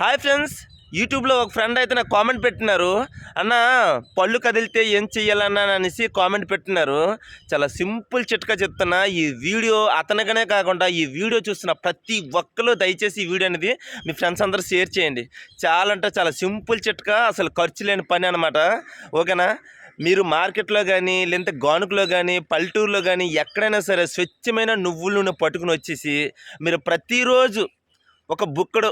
Hi friends యూట్యూబ్లో ఒక friend అయితే నాకు కామెంట్ పెట్టినారు. అన్న పళ్ళు కదిలితే ఏం చెయ్యాలన్నా అనేసి కామెంట్ పెట్టినారు. చాలా సింపుల్ చిట్కా చెప్తున్నా ఈ వీడియో అతనిగానే కాకుండా ఈ వీడియో చూస్తున్న ప్రతి ఒక్కరు దయచేసి ఈ వీడియో అనేది మీ ఫ్రెండ్స్ అందరూ షేర్ చేయండి. చాలా అంటే చాలా సింపుల్ చిట్కా అసలు ఖర్చు లేని పని అనమాట ఓకేనా? మీరు మార్కెట్లో కానీ లేదంటే గానుకలో కానీ పల్లెటూరులో కానీ ఎక్కడైనా సరే స్వచ్ఛమైన నువ్వుల నూనె పట్టుకుని వచ్చేసి మీరు ప్రతిరోజు ఒక బుక్కడు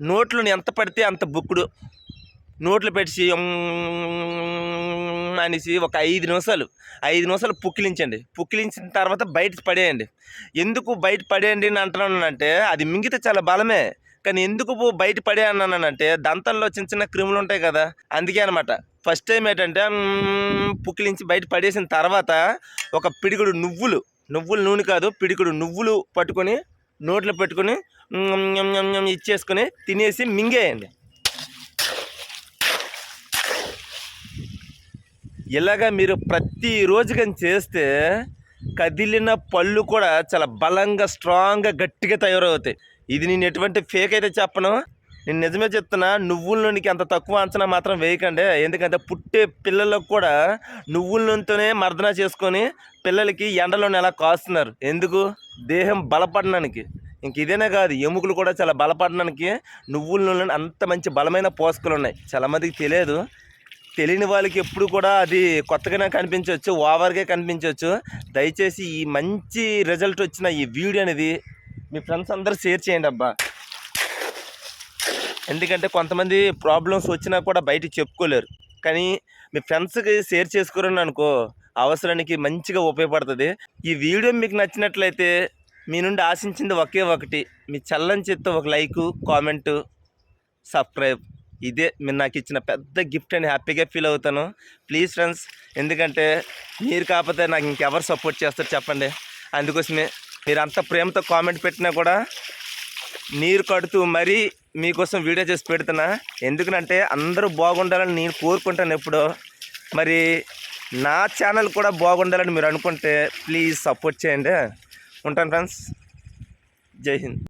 నోట్లను ఎంత పడితే అంత బుక్కుడు. నోట్లు పెట్టి అనేసి ఒక ఐదు నిమిషాలు ఐదు నిమిషాలు పుక్కిలించండి. పుక్కిలించిన తర్వాత బయట పడేయండి. ఎందుకు బయట పడేయండి అని అంటున్నానంటే అది మింగితే చాలా బలమే. కానీ ఎందుకు బయట పడే అన్నానంటే దంతంలో చిన్న చిన్న క్రిములు ఉంటాయి కదా అందుకే అనమాట ఫస్ట్ టైం ఏంటంటే పుక్కిలించి బయట పడేసిన తర్వాత ఒక పిడిగుడు నువ్వులు నువ్వులు నూనె కాదు పిడిగుడు నువ్వులు పట్టుకొని నోట్లో పెట్టుకొని ఇచ్చేసుకుని ఇచ్చేసుకొని తినేసి మింగేయండి. ఇలాగ మీరు ప్రతిరోజు కానీ చేస్తే కదిలిన పళ్ళు కూడా చాలా బలంగా స్ట్రాంగ్గా గట్టిగా తయారవుతాయి. ఇది నేను ఎటువంటి ఫేక్ అయితే చెప్పను. నేను నిజమే చెప్తున్నా నువ్వుల నూనెకి అంత తక్కువ అంచనా మాత్రం వేయకండి. ఎందుకంటే పుట్టే పిల్లలకు కూడా నువ్వుల నూనెతోనే మర్దన చేసుకొని పిల్లలకి ఎండలోనే ఎలా కాస్తున్నారు. ఎందుకు? దేహం బలపడడానికి. ఇంక ఇదేనే కాదు ఎముకలు కూడా చాలా బలపడడానికి నువ్వుల నూనె అంత మంచి బలమైన పోషకాలు ఉన్నాయి. చాలామందికి తెలియదు. తెలియని వాళ్ళకి ఎప్పుడు కూడా అది కొత్తగానే కనిపించవచ్చు ఓవర్గా కనిపించవచ్చు. దయచేసి ఈ మంచి రిజల్ట్ వచ్చిన ఈ వీడియో అనేది మీ ఫ్రెండ్స్ అందరూ షేర్ చేయండి అబ్బా. ఎందుకంటే కొంతమంది ప్రాబ్లమ్స్ వచ్చినా కూడా బయటికి చెప్పుకోలేరు. కానీ మీ ఫ్రెండ్స్కి షేర్ చేసుకోరని అనుకో అవసరానికి మంచిగా ఉపయోగపడుతుంది. ఈ వీడియో మీకు నచ్చినట్లయితే మీ నుండి ఆశించింది ఒకే ఒకటి. మీ చల్లని చేత్తో ఒక లైకు కామెంటు సబ్స్క్రైబ్ ఇదే మీరు నాకు ఇచ్చిన పెద్ద గిఫ్ట్ అని హ్యాపీగా ఫీల్ అవుతాను. ప్లీజ్ ఫ్రెండ్స్ ఎందుకంటే మీరు కాకపోతే నాకు ఇంకెవరు సపోర్ట్ చేస్తారు చెప్పండి. అందుకోసమే మీరు అంత ప్రేమతో కామెంట్ పెట్టినా కూడా నీరు కడుతూ మరీ మీకోసం వీడియో చేసి పెడుతున్నా. ఎందుకంటే అందరూ బాగుండాలని నేను కోరుకుంటాను ఎప్పుడో. మరి నా ఛానల్ కూడా బాగుండాలని మీరు అనుకుంటే ప్లీజ్ సపోర్ట్ చేయండి. ఉంటాను ఫ్రెండ్స్. జై హింద్.